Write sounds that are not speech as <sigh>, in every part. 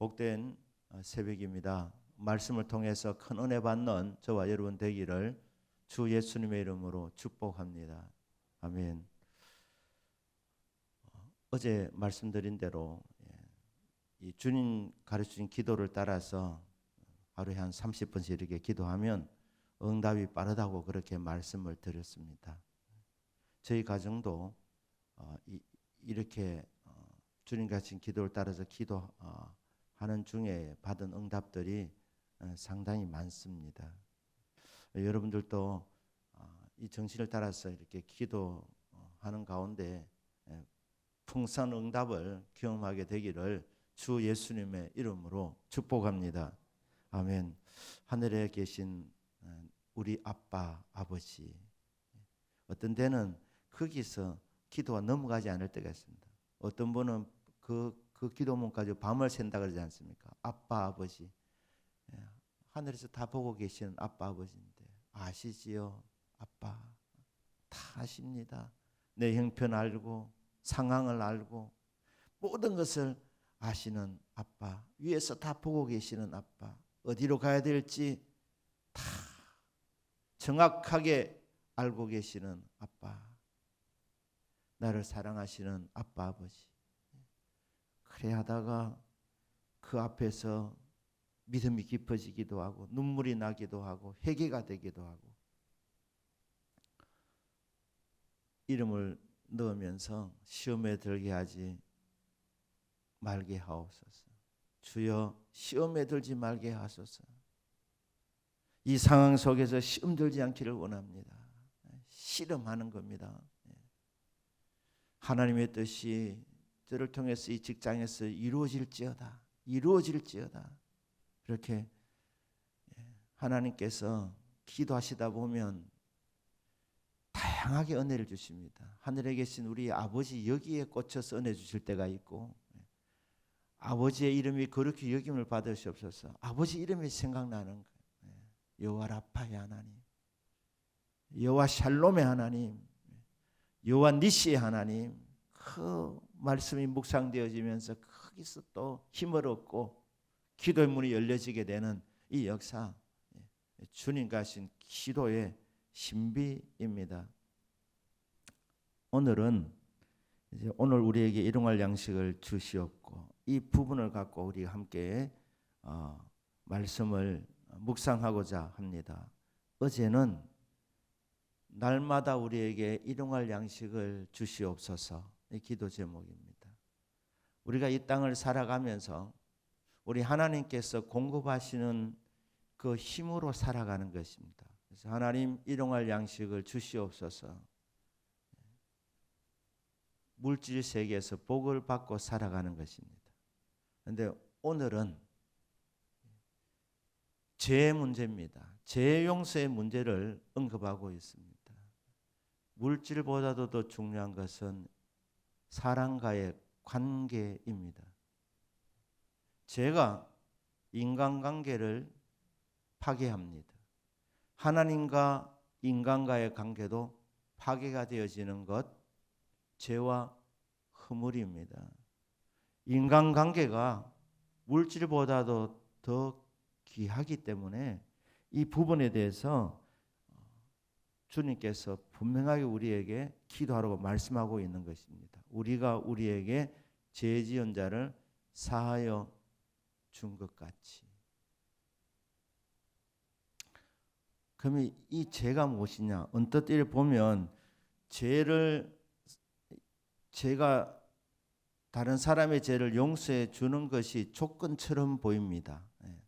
복된 어, 새벽입니다. 말씀을 통해서 큰 은혜 받는 저와 여러분 되기를 주 예수님의 이름으로 축복합니다. 아멘. 어, 어제 말씀드린 대로 예, 이 주님 가르치신 기도를 따라서 하루에 한 30분씩 이렇게 기도하면 응답이 빠르다고 그렇게 말씀을 드렸습니다. 저희 가정도 어, 이, 이렇게 어, 주님 가르친 기도를 따라서 기도 하는 중에 받은 응답들이 어, 상당히 많습니다. 여러분들도 어, 이 정신을 따라서 이렇게 기도하는 가운데 예, 풍성한 응답을 경험하게 되기를 주 예수님의 이름으로 축복합니다. 아멘. 하늘에 계신 어, 우리 아빠, 아버지. 어떤 때는 거기서 기도가 넘어가지 않을 때가 있습니다. 어떤 분은 그, 그 기도문까지 밤을 샌다 그러지 않습니까? 아빠, 아버지. 예, 하늘에서 다 보고 계시는 아빠, 아버지인데 아시지요? 아빠. 다 아십니다. 내 형편 알고 상황을 알고 모든 것을 아시는 아빠. 위에서 다 보고 계시는 아빠. 어디로 가야 될지 다 정확하게 알고 계시는 아빠. 나를 사랑하시는 아빠 아버지. 그래 하다가 그 앞에서 믿음이 깊어지기도 하고 눈물이 나기도 하고 회개가 되기도 하고 이름을 넣으면서 시험에 들게 하지 말게 하옵소서. 주여 시험에 들지 말게 하소서. 이 상황 속에서 시험 들지 않기를 원합니다. 실험하는 겁니다. 하나님의 뜻이 저를 통해서 이 직장에서 이루어질지어다. 이루어질지어다. 이렇게 하나님께서 기도하시다 보면 다양하게 은혜를 주십니다. 하늘에 계신 우리 아버지 여기에 꽂혀서 은혜 주실 때가 있고 아버지의 이름이 그렇게 여김을 받으시옵소서. 아버지 이름이 생각나는 거예요. 여호와 라파의 하나님, 여호와 샬롬의 하나님, 여호와 니시의 하나님. 그 말씀이 묵상되어지면서 거기서 또 힘을 얻고 기도의 문이 열려지게 되는 이 역사 주님 가신 기도의 신비입니다. 오늘은 이제 오늘 우리에게 일용할 양식을 주시옵고 이 부분을 갖고 우리 함께 어, 말씀을 묵상하고자 합니다. 어제는 날마다 우리에게 일용할 양식을 주시옵소서 이 기도 제목입니다. 우리가 이 땅을 살아가면서 우리 하나님께서 공급하시는 그 힘으로 살아가는 것입니다. 그래서 하나님 일용할 양식을 주시옵소서. 물질 세계에서 복을 받고 살아가는 것입니다. 그런데 오늘은 죄 문제입니다. 죄 용서의 문제를 언급하고 있습니다. 물질보다도 더 중요한 것은 사람과의 관계입니다. 죄가 인간관계를 파괴합니다. 하나님과 인간과의 관계도 파괴가 되어지는 것 죄와 허물입니다. 인간관계가 물질보다도 더 귀하기 때문에 이 부분에 대해서 주님께서 분명하게 우리에게 기도하라고 말씀하고 있는 것입니다. 우리가 우리에게 죄 지은 자를 사하여 준 것 같이. 그러면 이 죄가 무엇이냐? 언뜻 이 보면 죄를 죄가 다른 사람의 죄를 용서해 주는 것이 조건처럼 보입니다. 예.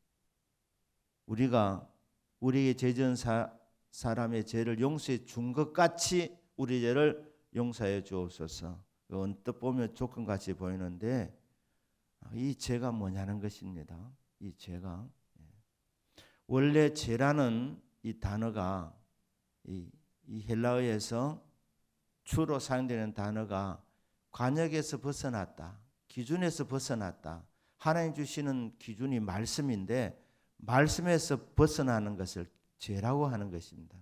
우리가 우리에게 죄 지은 사, 사람의 죄를 용서해 준 것 같이 우리 죄를 용서해 주옵소서. 언뜻 보면 조건 같이 보이는데 이 죄가 뭐냐는 것입니다. 이 죄가 예. 원래 죄라는 이 단어가 이, 이 헬라어에서 주로 사용되는 단어가 관역에서 벗어났다, 기준에서 벗어났다. 하나님 주시는 기준이 말씀인데 말씀에서 벗어나는 것을 죄라고 하는 것입니다.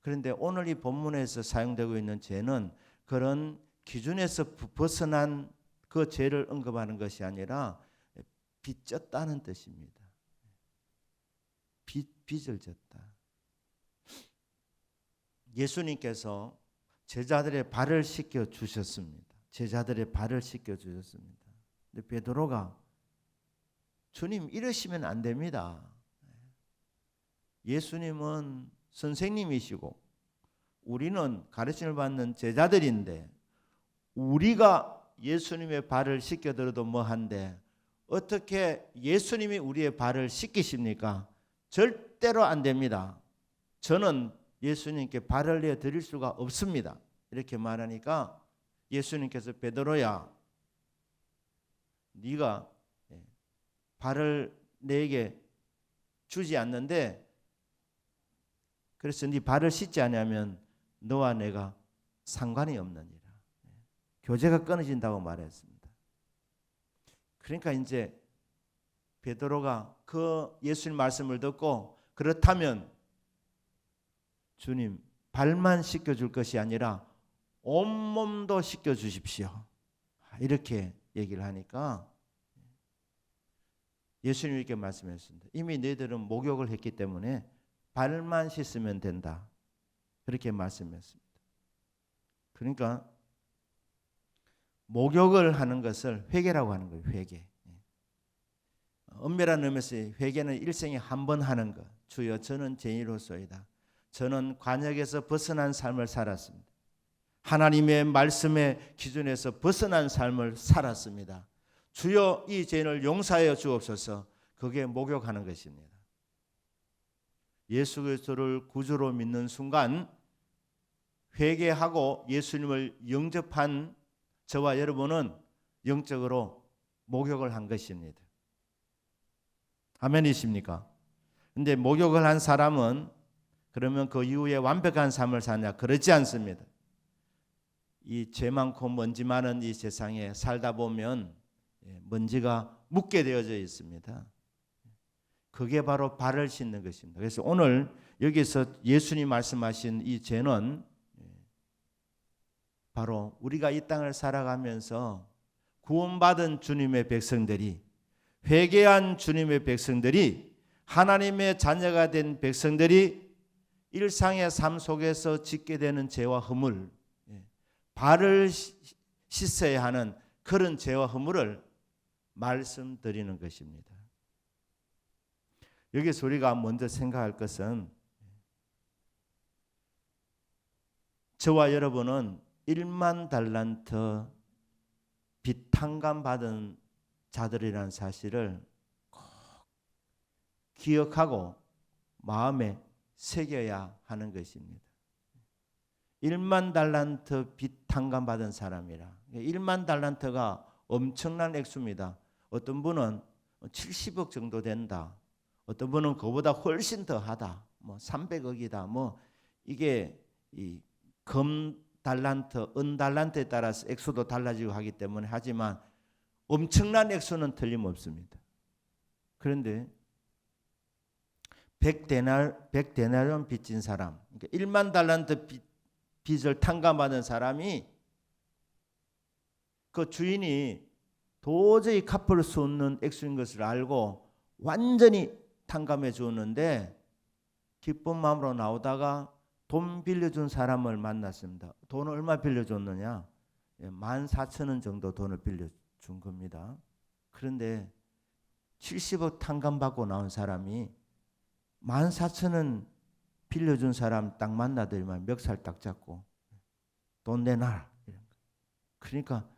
그런데 오늘 이 본문에서 사용되고 있는 죄는 그런 기준에서 벗어난 그 죄를 언급하는 것이 아니라 빚졌다는 뜻입니다. 빚, 빚을 졌다. 예수님께서 제자들의 발을 씻겨 주셨습니다. 제자들의 발을 씻겨 주셨습니다. 근데 베드로가 주님 이러시면 안 됩니다. 예수님은 선생님이시고 우리는 가르침을 받는 제자들인데 우리가 예수님의 발을 씻겨들어도 뭐한데 어떻게 예수님이 우리의 발을 씻기십니까? 절대로 안 됩니다. 저는 예수님께 발을 내어 드릴 수가 없습니다. 이렇게 말하니까 예수님께서 베드로야 네가 예, 발을 내게 주지 않는데 그래서 네 발을 씻지 않으면 너와 내가 상관이 없느니라. 예, 교제가 끊어진다고 말했습니다. 그러니까 이제 베드로가 그 예수님 말씀을 듣고 그렇다면 주님 발만 씻겨 줄 것이 아니라 온몸도 씻겨 주십시오. 이렇게 얘기를 하니까 예수님 이렇게 말씀했습니다. 이미 너희들은 목욕을 했기 때문에 발만 씻으면 된다. 그렇게 말씀했습니다. 그러니까 목욕을 하는 것을 회개라고 하는 거예요. 회개. 엄밀한 의미에서 회개는 일생에 한 번 하는 것. 주여 저는 죄인으로서이다. 저는 관역에서 벗어난 삶을 살았습니다. 하나님의 말씀의 기준에서 벗어난 삶을 살았습니다. 주여 이 죄인을 용서하여 주옵소서. 그게 목욕하는 것입니다. 예수 그리스도를 구주로 믿는 순간 회개하고 예수님을 영접한 저와 여러분은 영적으로 목욕을 한 것입니다. 아멘이십니까? 근데 목욕을 한 사람은 그러면 그 이후에 완벽한 삶을 사냐? 그렇지 않습니다. 이 죄 많고 먼지 많은 이 세상에 살다 보면 예, 먼지가 묻게 되어져 있습니다. 그게 바로 발을 씻는 것입니다. 그래서 오늘 여기서 예수님 말씀하신 이 죄는 예, 바로 우리가 이 땅을 살아가면서 구원받은 주님의 백성들이 회개한 주님의 백성들이 하나님의 자녀가 된 백성들이 일상의 삶 속에서 짓게 되는 죄와 허물, 예, 발을 씻어야 하는 그런 죄와 허물을 말씀드리는 것입니다. 여기서 우리가 먼저 생각할 것은 저와 여러분은 1만 달란트 비탄감 받은 자들이라는 사실을 꼭 기억하고 마음에 새겨야 하는 것입니다. 1만 달란트 비탄감 받은 사람이라 1만 달란트가 엄청난 액수입니다. 어떤 분은 70억 정도 된다. 어떤 분은 그보다 훨씬 더 하다. 뭐 300억이다. 뭐 이게 이 금 달란트, 은 달란트에 따라서 액수도 달라지고 하기 때문에 하지만 엄청난 액수는 틀림없습니다. 그런데 100데날 100데나리온 빚진 사람, 그러니까 1만 달란트 빚, 빚을 탕감받은 사람이 그 주인이 도저히 갚을 수 없는 액수인 것을 알고 완전히 탕감해 주었는데 기쁜 마음으로 나오다가 돈 빌려준 사람을 만났습니다. 돈을 얼마 빌려줬느냐? 예, 만 사천 원 정도 돈을 빌려준 겁니다. 그런데 70억 탕감 받고 나온 사람이 만 사천 원 빌려준 사람 딱 만나더니만 멱살 딱 잡고 돈 내놔. 그러니까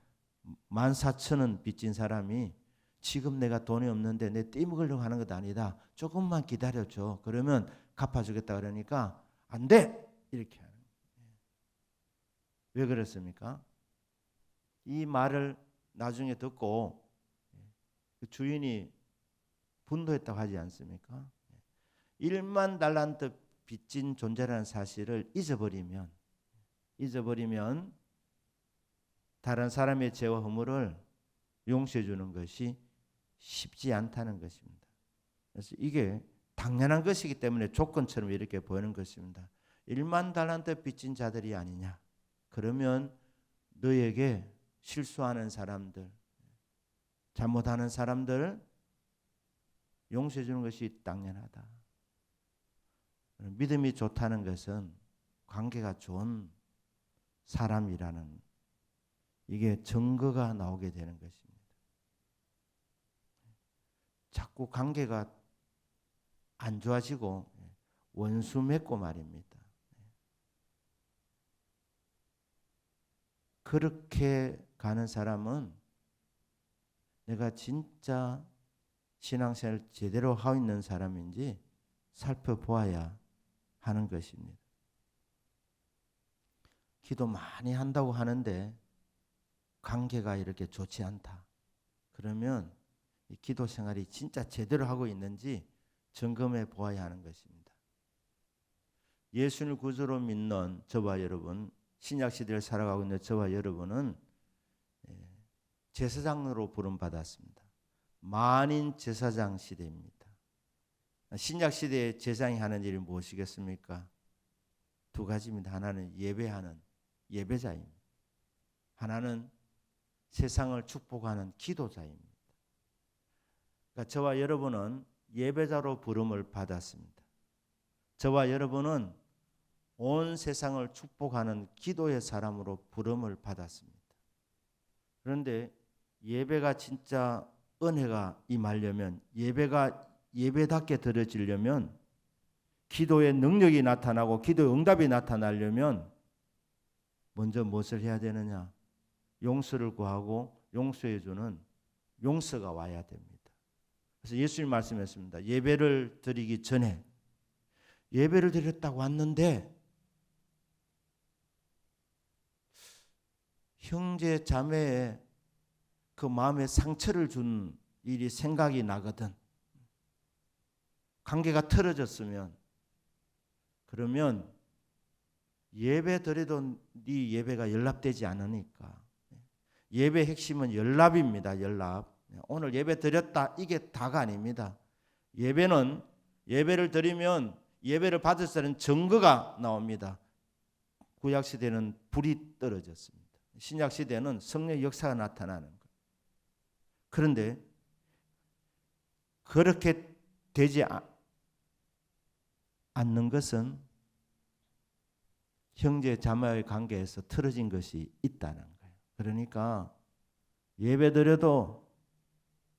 만 사천 원 빚진 사람이 지금 내가 돈이 없는데 내 떼먹으려고 하는 것 아니다. 조금만 기다려줘. 그러면 갚아주겠다 그러니까 안 돼! 이렇게 하는 왜 그랬습니까? 이 말을 나중에 듣고 그 주인이 분노했다고 하지 않습니까? 1만 달란트 빚진 존재라는 사실을 잊어버리면 잊어버리면 다른 사람의 죄와 허물을 용서해 주는 것이 쉽지 않다는 것입니다. 그래서 이게 당연한 것이기 때문에 조건처럼 이렇게 보이는 것입니다. 1만 달란트 빚진 자들이 아니냐. 그러면 너에게 실수하는 사람들, 잘못하는 사람들, 용서해 주는 것이 당연하다. 믿음이 좋다는 것은 관계가 좋은 사람이라는 이게 증거가 나오게 되는 것입니다. 자꾸 관계가 안 좋아지고 원수 맺고 말입니다. 그렇게 가는 사람은 내가 진짜 신앙생활 제대로 하고 있는 사람인지 살펴보아야 하는 것입니다. 기도 많이 한다고 하는데 관계가 이렇게 좋지 않다. 그러면 이 기도 생활이 진짜 제대로 하고 있는지 점검해 보아야 하는 것입니다. 예수를 구주로 믿는 저와 여러분, 신약 시대를 살아가고 있는 저와 여러분은 예, 제사장으로 부름 받았습니다. 만인 제사장 시대입니다. 신약 시대의 제사장이 하는 일이 무엇이겠습니까? 두 가지입니다. 하나는 예배하는 예배자입니다. 하나는 세상을 축복하는 기도자입니다. 그러니까 저와 여러분은 예배자로 부름을 받았습니다. 저와 여러분은 온 세상을 축복하는 기도의 사람으로 부름을 받았습니다. 그런데 예배가 진짜 은혜가 임하려면 예배가 예배답게 드려지려면 기도의 능력이 나타나고 기도의 응답이 나타나려면 먼저 무엇을 해야 되느냐? 용서를 구하고 용서해 주는 용서가 와야 됩니다. 그래서 예수님 말씀했습니다. 예배를 드리기 전에 예배를 드렸다고 왔는데 형제 자매의 그 마음에 상처를 준 일이 생각이 나거든. 관계가 틀어졌으면 그러면 예배 드려도 네 예배가 연락되지 않으니까 예배 핵심은 연락입니다. 연락. 오늘 예배 드렸다 이게 다가 아닙니다. 예배는 예배를 드리면 예배를 받을 때는 증거가 나옵니다. 구약 시대는 불이 떨어졌습니다. 신약 시대는 성령 역사가 나타나는 것. 그런데 그렇게 되지 않는 것은 형제 자매의 관계에서 틀어진 것이 있다는 거예요. 그러니까 예배 드려도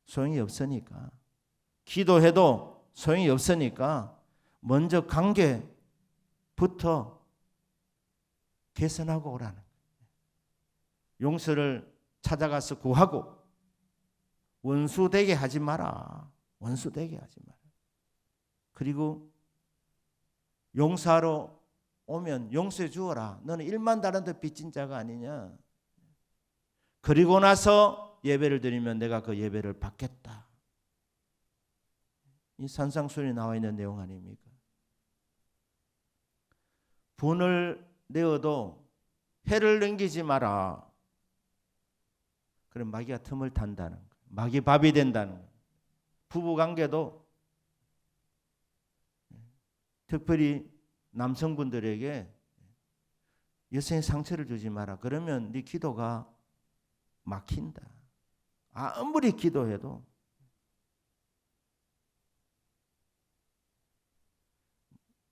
소용이 없으니까 기도해도 소용이 없으니까 먼저 관계부터 개선하고 오라는. 용서를 찾아가서 구하고 원수 되게 하지 마라. 원수 되게 하지 마라. 그리고 용사로 오면 용서해 주어라. 너는 일만 달란트 빚진 자가 아니냐. 그리고 나서 예배를 드리면 내가 그 예배를 받겠다. 이 산상순이 나와 있는 내용 아닙니까? 분을 내어도 해를 넘기지 마라. 그럼 마귀가 틈을 탄다는 거. 마귀 밥이 된다는 거. 부부 관계도 특별히 남성분들에게 여성의 상처를 주지 마라. 그러면 네 기도가 막힌다. 아무리 기도해도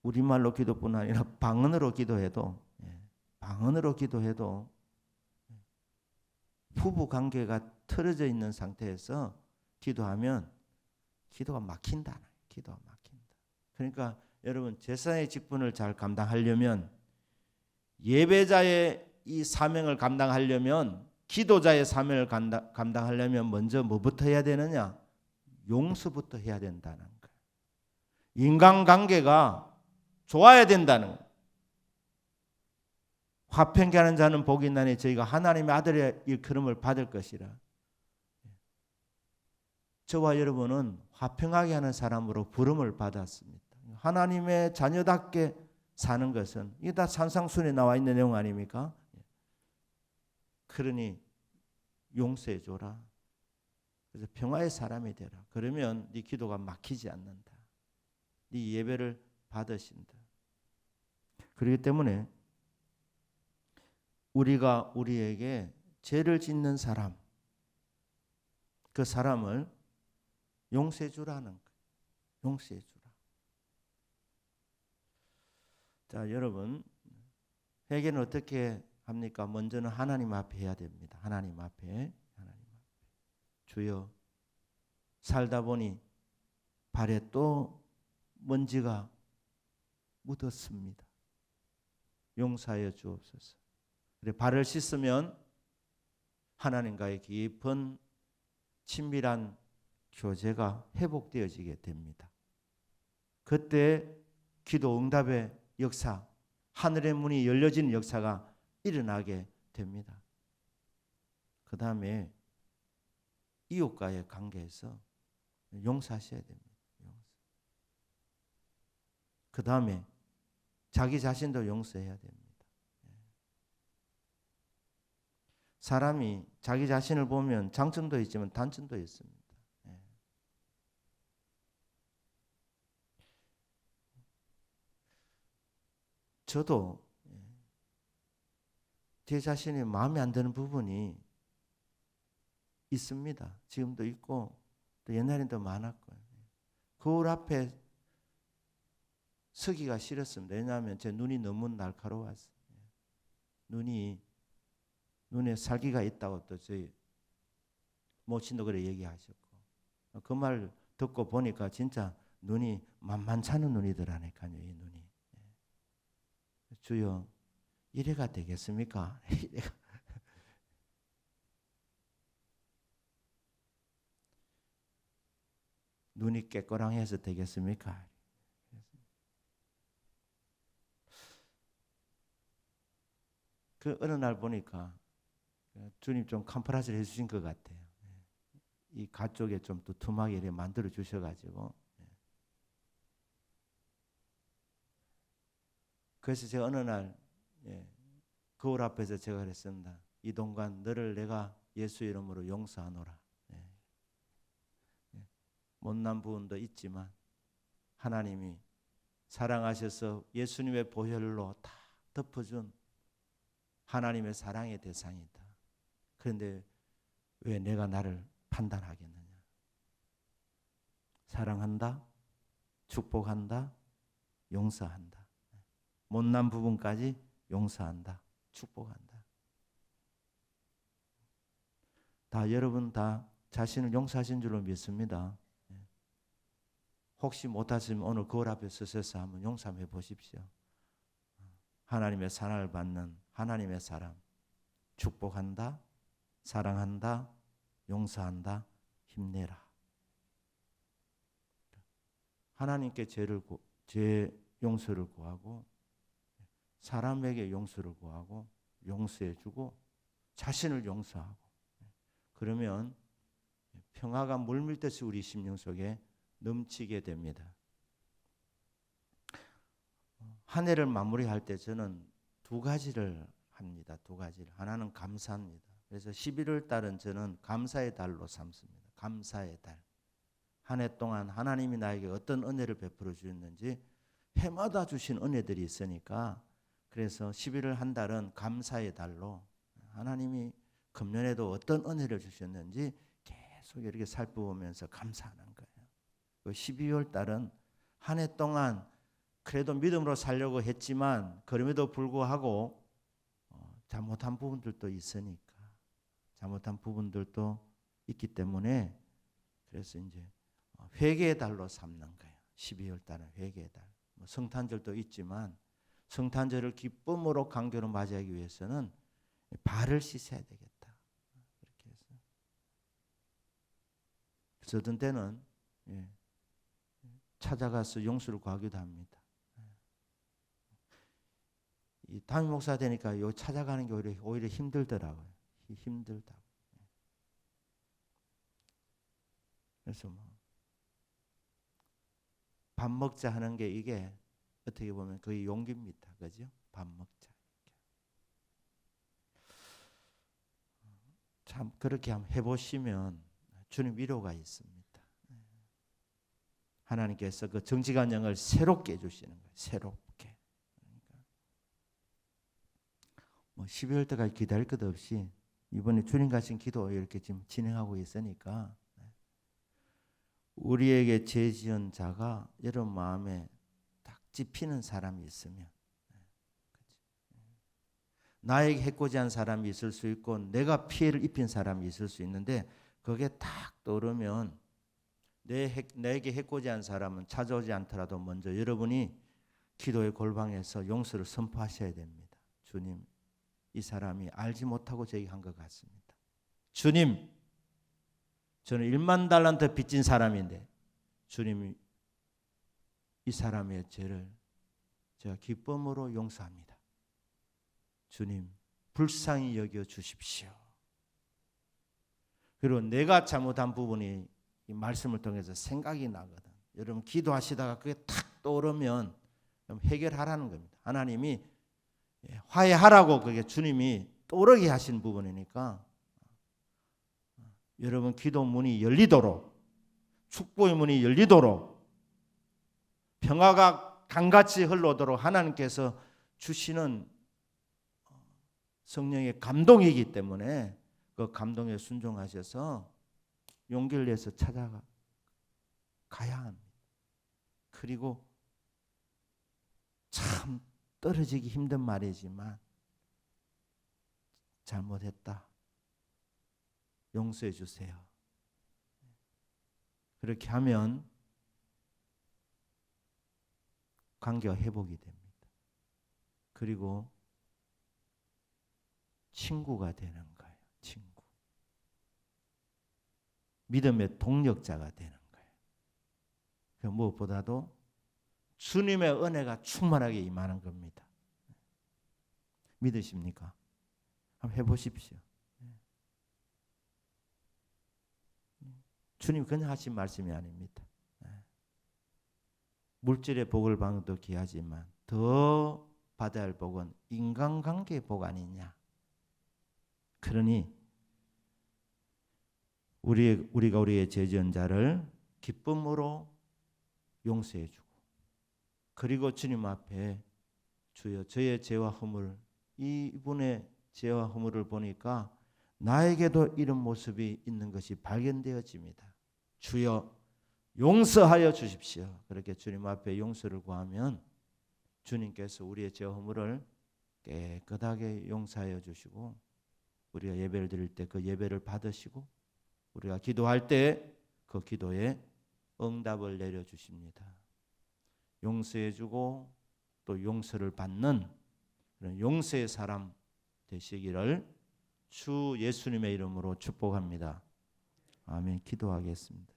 우리말로 기도뿐 아니라 방언으로 기도해도 예, 방언으로 기도해도 부부 관계가 틀어져 있는 상태에서 기도하면 기도가 막힌다. 기도가 막힌다. 그러니까 여러분 제사의 직분을 잘 감당하려면 예배자의 이 사명을 감당하려면 기도자의 사명을 감당, 하려면 먼저 뭐부터 해야 되느냐? 용서부터 해야 된다는 거예요. 인간관계가 좋아야 된다는 거예요. 화평케 하는 자는 복이 있나니 저희가 하나님의 아들의 일컬음을 받을 것이라. 저와 여러분은 화평하게 하는 사람으로 부름을 받았습니다. 하나님의 자녀답게 사는 것은 이게 다 산상순에 나와 있는 내용 아닙니까? 그러니 용서해 줘라. 그래서 평화의 사람이 되라. 그러면 네 기도가 막히지 않는다. 네 예배를 받으신다. 그렇기 때문에 우리가 우리에게 죄를 짓는 사람 그 사람을 용서해 주라는 용서해 주라. 자, 여러분 회개는 어떻게 합니까? 먼저는 하나님 앞에 해야 됩니다. 하나님 앞에 하나님 앞에 주여 살다 보니 발에 또 먼지가 묻었습니다. 용서하여 주옵소서. 그래 발을 씻으면 하나님과의 깊은 친밀한 교제가 회복되어지게 됩니다. 그때 기도 응답의 역사, 하늘의 문이 열려지는 역사가 일어나게 됩니다. 그 다음에 이웃과의 관계에서 용서하셔야 됩니다. 그 다음에 자기 자신도 용서해야 됩니다. 예. 사람이 자기 자신을 보면 장점도 있지만 단점도 있습니다. 예. 저도 예, 제 자신이 마음에 안 드는 부분이 있습니다. 지금도 있고 또 옛날엔 더 많았고요. 거울 앞에 서기가 싫었습니다. 왜냐하면 제 눈이 너무 날카로웠어요. 눈이 눈에 살기가 있다고 또 저희 모친도 그래 얘기하셨고 그 말 듣고 보니까 진짜 눈이 만만찮은 눈이더라니까요. 이 눈이 예. 주여 이래가 되겠습니까? <laughs> 눈이 깨꼬랑해서 되겠습니까? 그 어느 날 보니까 주님 좀 컴프라스를 해주신 것 같아요. 예. 이 가쪽에 좀 두툼하게 만들어 주셔가지고. 예. 그래서 제가 어느 날 예, 거울 앞에서 제가 그랬습니다. 이 동간 너를 내가 예수 이름으로 용서하노라. 예. 예. 못난 부분도 있지만 하나님이 사랑하셔서 예수님의 보혈로 다 덮어준 하나님의 사랑의 대상이다. 그런데 왜 내가 나를 판단하겠느냐? 사랑한다, 축복한다, 용서한다. 못난 부분까지 용서한다, 축복한다. 다 여러분 다 자신을 용서하신 줄로 믿습니다. 혹시 못하시면 오늘 거울 앞에 서서 한번 용서해 보십시오. 하나님의 사랑을 받는 하나님의 사람 축복한다, 사랑한다, 용서한다, 힘내라. 하나님께 죄를 구, 죄 용서를 구하고 사람에게 용서를 구하고 용서해 주고 자신을 용서하고 그러면 평화가 물밀듯이 우리 심령 속에 넘치게 됩니다. 한 해를 마무리할 때 저는 두 가지를 합니다. 두 가지를. 하나는 감사합니다. 그래서 11월 달은 저는 감사의 달로 삼습니다. 감사의 달. 한 해 동안 하나님이 나에게 어떤 은혜를 베풀어 주셨는지 해마다 주신 은혜들이 있으니까 그래서 11월 한 달은 감사의 달로 하나님이 금년에도 어떤 은혜를 주셨는지 계속 이렇게 살펴보면서 감사하는 거예요. 12월 달은 한 해 동안 그래도 믿음으로 살려고 했지만 그럼에도 불구하고 어, 잘못한 부분들도 있으니까 잘못한 부분들도 있기 때문에 그래서 이제 어, 회개의 달로 삼는 거예요. 12월 달은 회개의 달. 뭐 성탄절도 있지만 성탄절을 기쁨으로 강교로 맞이하기 위해서는 발을 씻어야 되겠다. 그렇게 해서 저던 때는 예, 찾아가서 용서를 구하기도 합니다. 이 담임 목사 되니까 요 찾아가는 게 오히려, 오히려 힘들더라고요. 힘들다고. 그래서 뭐 밥 먹자 하는 게 이게 어떻게 보면 거의 용기입니다. 그죠? 밥 먹자. 참 그렇게 한번 해보시면 주님 위로가 있습니다. 하나님께서 그 정지관령을 새롭게 해주시는 거예요. 새롭게. 그러니까 뭐 12월 때까지 기다릴 것 없이 이번에 주님 가신 기도 이렇게 지금 진행하고 있으니까 우리에게 죄 지은 자가 여러분 마음에 딱 집히는 사람이 있으면. 나에게 해코지한 사람이 있을 수 있고 내가 피해를 입힌 사람이 있을 수 있는데 그게 딱 떠오르면 내 해, 내게 해코지한 사람은 찾아오지 않더라도 먼저 여러분이 기도의 골방에서 용서를 선포하셔야 됩니다. 주님, 이 사람이 알지 못하고 저에게 한 것 같습니다. 주님, 저는 1만 달란트 빚진 사람인데 주님이 이 사람의 죄를 제가 기쁨으로 용서합니다. 주님, 불쌍히 여겨 주십시오. 그리고 내가 잘못한 부분이 이 말씀을 통해서 생각이 나거든. 여러분 기도하시다가 그게 탁 떠오르면 해결하라는 겁니다. 하나님이 예, 화해하라고 그게 주님이 떠오르게 하신 부분이니까 여러분 기도 문이 열리도록 축복의 문이 열리도록 평화가 강같이 흘러오도록 하나님께서 주시는 성령의 감동이기 때문에 그 감동에 순종하셔서 용기를 내서 찾아가 가야 합니다. 그리고 참 떨어지기 힘든 말이지만 잘못했다. 용서해 주세요. 그렇게 하면 관계가 회복이 됩니다. 그리고 친구가 되는 거예요. 친구. 믿음의 동력자가 되는 거예요. 그 무엇보다도 주님의 은혜가 충만하게 임하는 겁니다. 믿으십니까? 한번 해보십시오. 주님 그냥 하신 말씀이 아닙니다. 물질의 복을 받는 것도 귀하지만 더 받아야 할 복은 인간관계의 복 아니냐. 그러니 우리 우리가 우리의 죄지은 자를 기쁨으로 용서해 주고 그리고 주님 앞에 주여 저의 죄와 허물 이분의 죄와 허물을 보니까 나에게도 이런 모습이 있는 것이 발견되어집니다. 주여 용서하여 주십시오. 그렇게 주님 앞에 용서를 구하면 주님께서 우리의 죄 허물을 깨끗하게 용서하여 주시고 우리가 예배를 드릴 때 그 예배를 받으시고 우리가 기도할 때 그 기도에 응답을 내려 주십니다. 용서해 주고 또 용서를 받는 그런 용서의 사람 되시기를 주 예수님의 이름으로 축복합니다. 아멘. 기도하겠습니다.